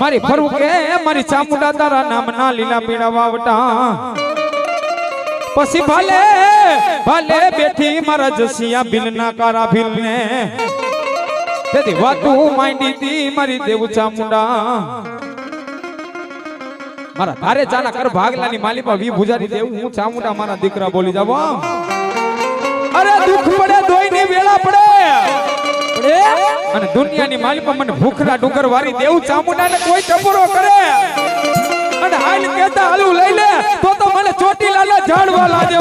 મારી ફરું કે મારી ચામુડા તારા નામના લીલા પીડા વાવટા. પછી ભલે ભલે બેઠી મારા જસિયા બિલના કારા ભીલ ને તેથી વાતું માંડી દી મારી દેવ ચામુંડા. મારા ધારે ચાના કર ભાગલાની માલીમાં વી ભુજારી દેવ હું ચામુડા મારા દીકરા બોલી જાવ અરે દુખ પડે દોઈની વેળા પડે. અને દુનિયાની માલિપા મને ભૂખરા ડુંગર વારી દેવ ચામુંડાને કોઈ ટપોરો કરે. અને હાલ કેતા હાલું લઈ લે, તો તો મને ચોટીલાલા ઝાડવા લાગે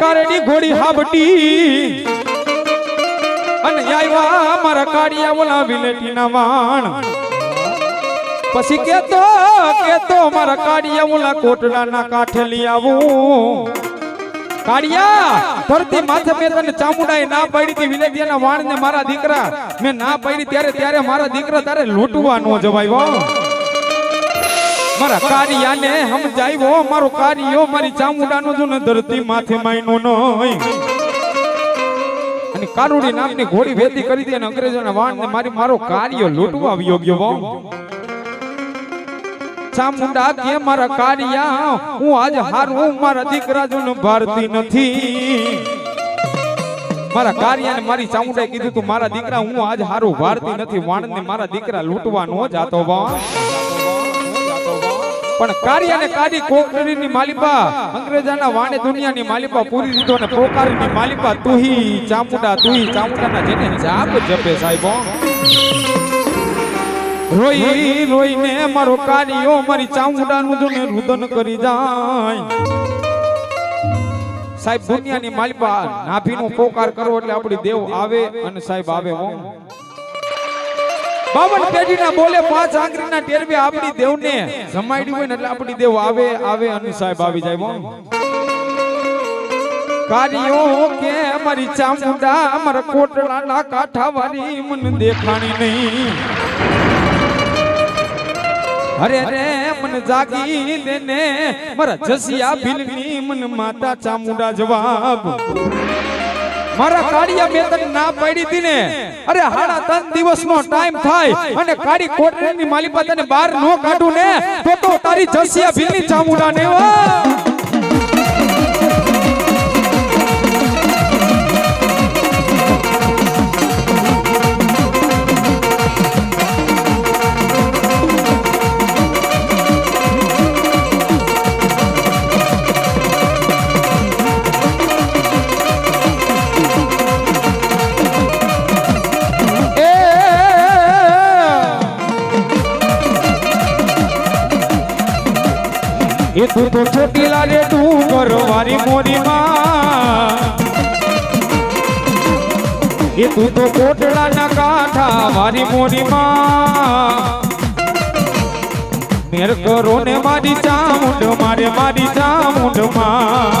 લે ઘોડી હાબટી અને આવ્યા મારા કાળિયા ઓલા વિલેટીના વાણ. પછી કેતો કેતો મારા કાળિયા ઓલા કોટડાના કાંઠે લઈ આવું. કાળિયા, ધરતી માથે મેં તને ચામુંડાએ ના પાડી હતી, વિલેટીના વાણ ને મારા દીકરા મેં ના પાડી, ત્યારે ત્યારે મારા દીકરા તારે લૂંટવા નો જવાય, હો. મારા કારિયાને સમજાવ્યો, મારો કારિયો મારી ચામુંડાનો જો ને ધરતી માથે માયનો નોય. અને કારુડી નામની ઘોડી વેતી કરી દે અને અંગ્રેજોના વાણને મારી મારો કાર્યો લૂંટવા આવ્યો ગયો ચામુંડા કે મારા કારિયા, હું આજ હારું, મારા દીકરા જો ને ભારતી નથી. મારા કારિયાને મારી ચામુંડાએ કીધું તું, મારા દીકરા, હું આજ હારું, ભારતી નથી, વાણને મારા દીકરા લૂંટવા નો જાતો બા પણ કાર્યને કાઢી કોકરીની માલિપા, અંગ્રેજાના વાણે દુનિયાની માલિપા પૂરી દીધો અને પોકારીની માલિપા તુહી, ચામુંડા તુહી, ચામુંડાના જેને જાપ જપે સાહેબો રોઈ, રોઈને મારો કાર્યો મારી ચામુંડાનું જો ને રુદન કરી જાય. સાહેબ, દુનિયાની માલિપા નાભીનું પોકાર કરો એટલે આપણી દેવ આવે અને સાહેબ આવે હો બાવન પેઢીના બોલે, પાંચ આંગળીના ટેરવે આપણી દેવને જમાડી હોય ને એટલે આપણી દેવ આવે આવે અનુ સાહેબ આવી જાય હો. કાર્યો કે મારી ચામુંડા, મારા કોટડાના કાંઠા વાળી મન દેખાણી નહીં અરે રે, મન જાગી લેને મારા જસિયા ભીલની મન માતા ચામુંડા જવાબ મારા કાળિયા મેં તને ના પાડી હતી ને અરે હાડા ત્રણ દિવસનો ટાઈમ થાય અને કાળી કોટરીની માલિપા તને બહાર નો કાઢું ને, તો તો તારી જસિયા ભીલની ચામુંડા ને હો. વારી મોરી માં એ તું તો કોટડા ના કાંઠા વારી મોરી માં મેર કરો ને મારી ચામુંડ, મારે મારી ચામુંડમાં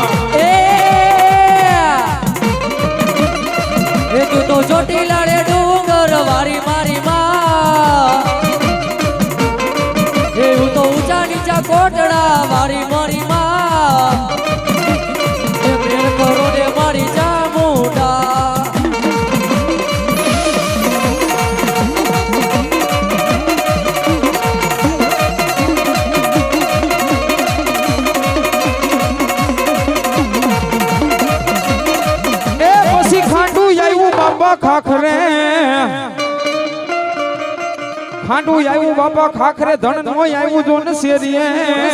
એ તું તો ચોટીલા લાડે ડુંગર, વારી મારી માં. એ તો ઊંચા નીચા કોટડા, વારી મારી ખાખરે ખાંડું આવ્યું બાપા ખાખરે. ધણ નો આવ્યું જો ને શેરીએ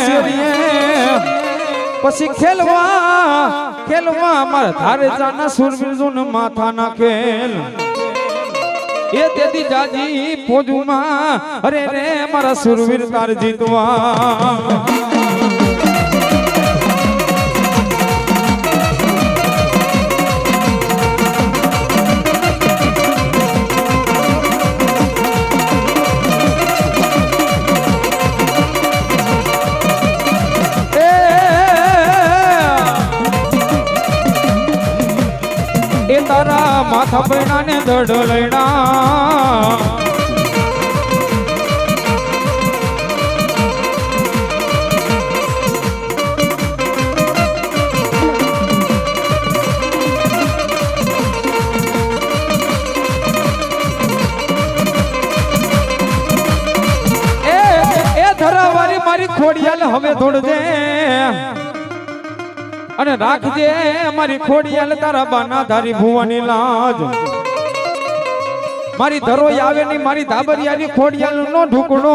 શેરીએ. પછી ખેલવા ખેલવા માર ધારે જાના સુરવીર જો ને ખેલ એ તેદી જાજી ફોજુમાં અરે રે મારા સુરવીર તાર જીતવા. એ એ ધરાવાળી મારી ખોડિયાલ હવે દોડજે અને રાખજે મારી ખોડિયાલ તારા બાના ધારી ભુવાની લાજ મારી ધરોઈ આવે ની મારી ધાબરિયાની ખોડિયાલ નો ઢુકડો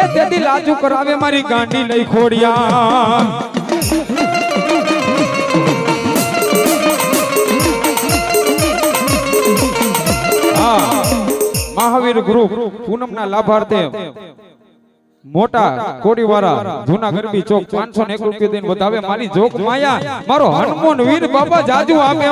એ તેથી લાજુ કરાવે મારી ગાંડી લઈ ખોડિયા. મહાવીર ગ્રુપ પૂનમના લાભાર્થે મોટા કોડીવાળા જૂના ગરબી ચોક પાંચસો ને એક રૂપિયા દઈને વધાવે મારી જોક માયા. મારો હનુમાન વીર બાબા જાજુ આપે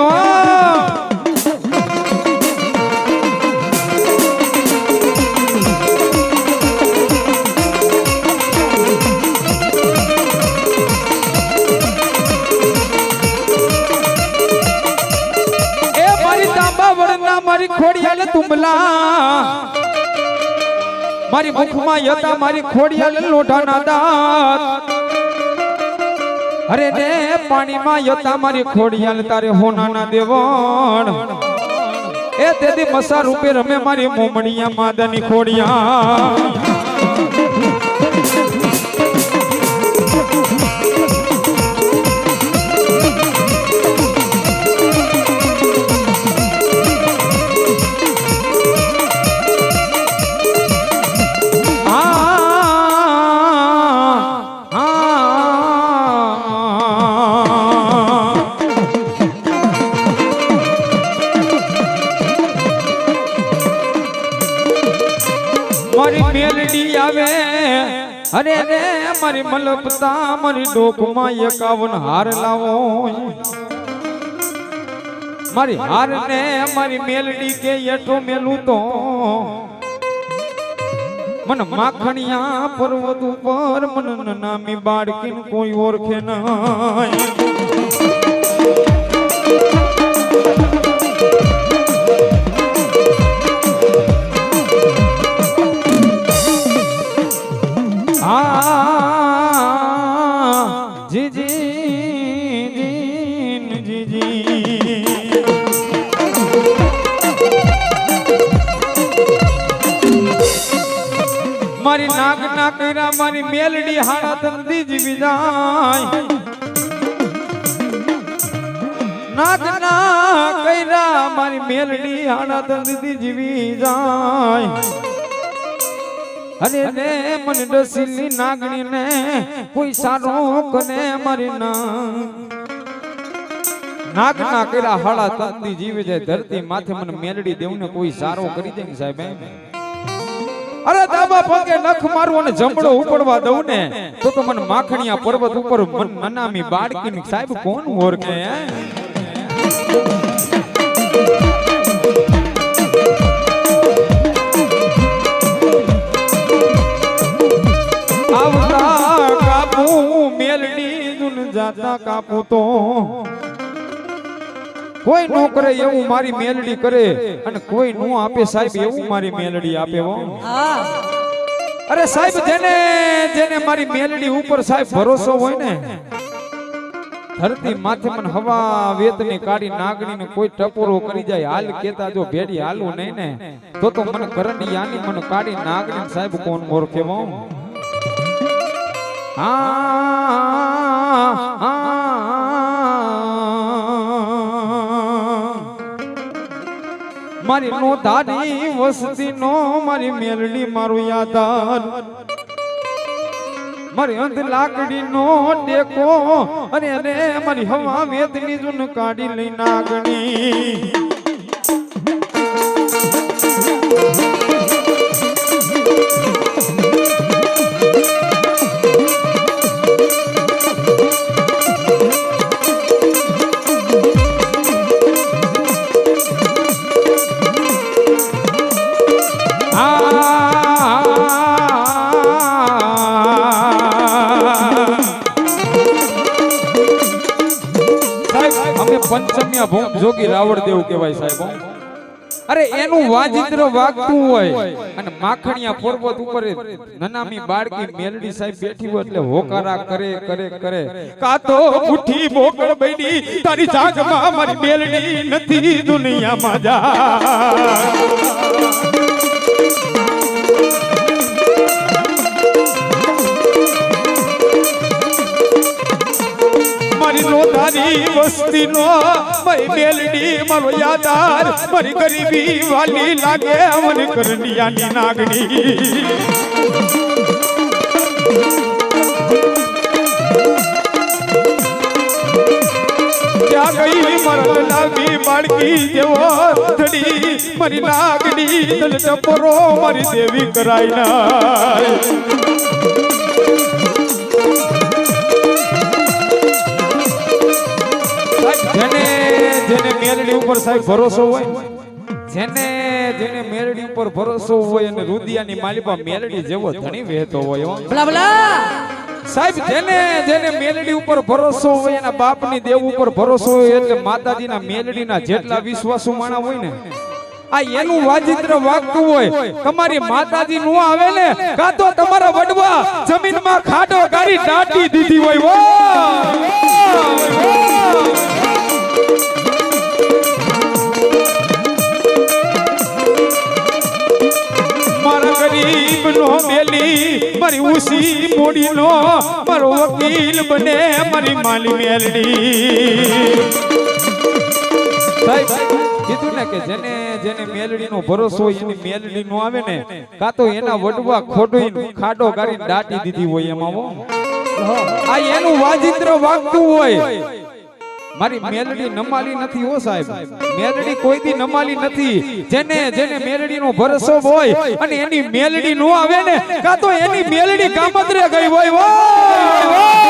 મારી ખોડિયાલ તુંબલા. મારી મુખમાં યતા મારી ખોડિયાલ લોઢાના દાંત. અરે ને પાણીમાં યતા મારી ખોડિયાલ તારે હોનાના દેવણ. એ તેથી મસા રૂપે રમે મારી મોમણીયા માદાની ખોડિયા મેલડી આવે. અરે રે મારી મલપતા, મારી ડોકમાં એકાવન હાર લાવો. મારી હાર ને મારી મેલડી કે એઠો મેલું તો. મન માખણિયા પર્વત ઉપર મન નામી બાળકીન કોઈ ઓળખે નહીં મારી મેલડી હાડા તંદી જીવી જાય નાચ ના કૈરા મારી મેલડી હાડા તંદી જીવી જાય અરે ને મન ડસીલી નાગણી ને કોઈ સારો કને મારી ના નાક ના કર્યા હાડા તંદી જીવી જાય ધરતી માથે મને મેલડી દેવું ને કોઈ સારો કરી દે સાહેબ એમ. દાબા પગે નખ મારું અને જમડો ઉપડવા દઉં ને, તો તો મને માખણિયા પર્વત ઉપર મનામી બાળકી સાહેબ કોણ ઓળખે મેલડી દુન જાતા કાપુ તો. કોઈ નો કરે એવું મારી મેલડી કરે અને કોઈ નો આપે સાહેબ એવું મારી મેલડી આપે હા. અરે સાહેબ, જેને જેને મારી મેલડી ઉપર સાહેબ ભરોસો હોય ને, ધરતી માથે મને હવા વેતની કાઢી નાગણી ને કોઈ ટપોરો કરી જાય. હાલ કેતા જો ભેડી હાલું નહીં ને, તો તો મને કરંડી યાની મને કાઢી નાગણી સાહેબ કોણ ઓળખે હો મારી નો ધારી વસતી નો મારી મેલડી મારું યાદાર મારી અંધ લાકડી નો ટેકો અને મારી હવા વેદની જુન કાઢી લઈ નાગણી. પંચમ્યા ભૂમ જોગી રાવણ દેવ કહેવાય સાહેબ અરે એનું વાજિત્ર વાગતું હોય અને માખણિયા પર્વત ઉપર નનામી બાળકી મેલડી સાહેબ બેઠી હોય એટલે હોકારા કરે કરે કરે. કાતો ઉઠી બોકળ બૈડી તારી જાગમાં મારી મેલડી નથી દુનિયામાં જા. લોધારી વસ્તી નો મારી મેલડી મારો યાદાર. મારી ગરીબી વાલી લાગે મને કરણિયાની નાગણી. ત્યાં ગઈ મારા લાગી મારી નાગણી તને ટપરો મારી દેવી કરાય ના ઉપર સાહેબ ભરોસો હોય? જેને જેને મેલડી ઉપર ભરોસો હોય અને રુદિયાની માલિપા મેરડી જેવો ધણી વહેતો હોય ભલા ભલા. સાહેબ જેને જેને મેલડી ઉપર ભરોસો હોય એના બાપની દેવ ઉપર ભરોસો હોય એટલે માતાજીના મેલડીના જેટલા વિશ્વાસુ માણા હોય ને આ એનું વાજિત્ર વાગતું હોય તમારી માતાજી નું આવે ને કાં તો તમારા વડવા જમીનમાં ખાડો ગાડી દાટી દીધી હોય મેલી, મારી ઉસી મોડી નો મારો વકીલ બને, મારી માલી મેલડી કીધું જેને જેને મેલડી ભરોસો એની મેલડી કાં તો એના વડવા ખોડોઈ ખાડો ગાડી દાટી દીધી હોય એમાં. આ એનું વાજિત્ર વાગતું હોય મારી મેલડી નમાલી નથી હો સાહેબ મેલડી કોઈ દી નમાલી નથી જેને જેને મેલડી નો ભરોસો હોય અને એની મેલડી નો આવે ને કાં તો એની મેલડી કામતરે ગઈ હોય! વાહ!